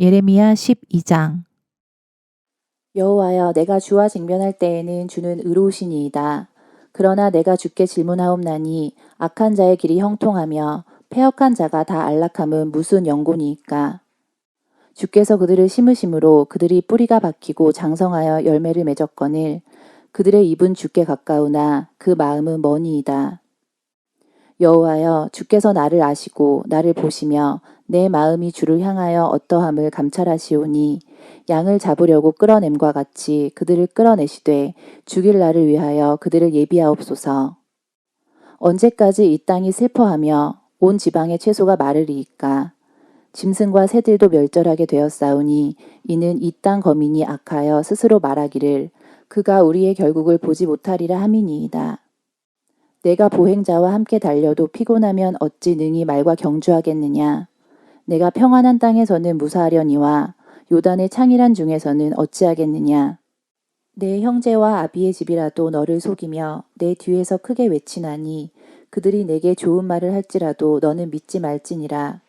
예레미야 12장 여호와여 내가 주와 쟁변할 때에는 주는 의로우시니이다. 그러나 내가 주께 질문하옵나니 악한 자의 길이 형통하며 패역한 자가 다 안락함은 무슨 영곤이이까. 주께서 그들을 심으심으로 그들이 뿌리가 박히고 장성하여 열매를 맺었거늘 그들의 입은 주께 가까우나 그 마음은 머니이다. 여호와여 주께서 나를 아시고 나를 보시며 내 마음이 주를 향하여 어떠함을 감찰하시오니 양을 잡으려고 끌어냄과 같이 그들을 끌어내시되 죽일 날을 위하여 그들을 예비하옵소서. 언제까지 이 땅이 슬퍼하며 온 지방의 채소가 마르리이까. 짐승과 새들도 멸절하게 되었사오니 이는 이 땅 거민이 악하여 스스로 말하기를 그가 우리의 결국을 보지 못하리라 함이니이다. 내가 보행자와 함께 달려도 피곤하면 어찌 능히 말과 경주하겠느냐. 내가 평안한 땅에서는 무사하려니와 요단의 창이란 중에서는 어찌하겠느냐. 내 형제와 아비의 집이라도 너를 속이며 내 뒤에서 크게 외치나니 그들이 내게 좋은 말을 할지라도 너는 믿지 말지니라.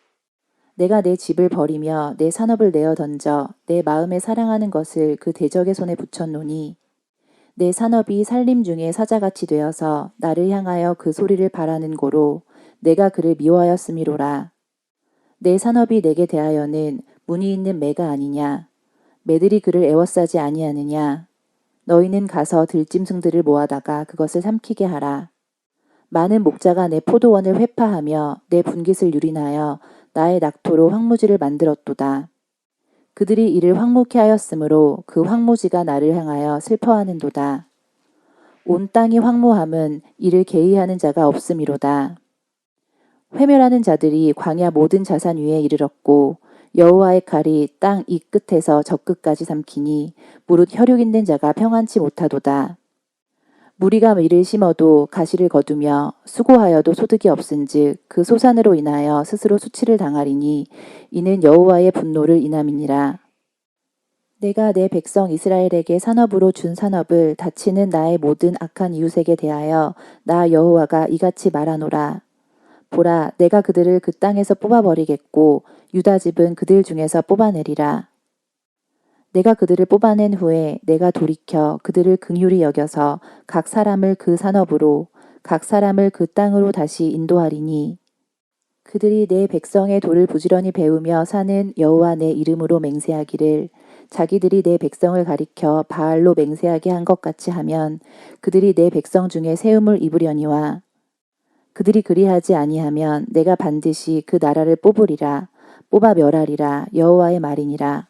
내가 내 집을 버리며 내 산업을 내어 던져 내 마음에 사랑하는 것을 그 대적의 손에 붙였노니 내 산업이 살림 중에 사자같이 되어서 나를 향하여 그 소리를 바라는 고로 내가 그를 미워하였음이로라. 내 산업이 내게 대하여는 문이 있는 매가 아니냐. 매들이 그를 애워싸지 아니하느냐. 너희는 가서 들짐승들을 모아다가 그것을 삼키게 하라. 많은 목자가 내 포도원을 회파하며 내 분깃을 유린하여 나의 낙토로 황무지를 만들었도다. 그들이 이를 황무케 하였으므로 그 황무지가 나를 향하여 슬퍼하는도다. 온 땅이 황무함은 이를 계의하는 자가 없음이로다. 회멸하는 자들이 광야 모든 자산 위에 이르렀고 여호와의 칼이 땅 이 끝에서 저 끝까지 삼키니 무릇 혈육 있는 자가 평안치 못하도다. 무리가 밀을 심어도 가시를 거두며 수고하여도 소득이 없은즉 그 소산으로 인하여 스스로 수치를 당하리니 이는 여호와의 분노를 인함이니라. 내가 내 백성 이스라엘에게 산업으로 준 산업을 다치는 나의 모든 악한 이웃에게 대하여 나 여호와가 이같이 말하노라. 보라, 내가 그들을 그 땅에서 뽑아버리겠고 유다 집은 그들 중에서 뽑아내리라. 내가 그들을 뽑아낸 후에 내가 돌이켜 그들을 긍휼히 여겨서 각 사람을 그 산업으로 각 사람을 그 땅으로 다시 인도하리니. 그들이 내 백성의 돌을 부지런히 배우며 사는 여호와 내 이름으로 맹세하기를 자기들이 내 백성을 가리켜 바알로 맹세하게 한 것 같이 하면 그들이 내 백성 중에 세움을 입으려니와. 그들이 그리하지 아니하면 내가 반드시 그 나라를 뽑으리라 뽑아 멸하리라 여호와의 말이니라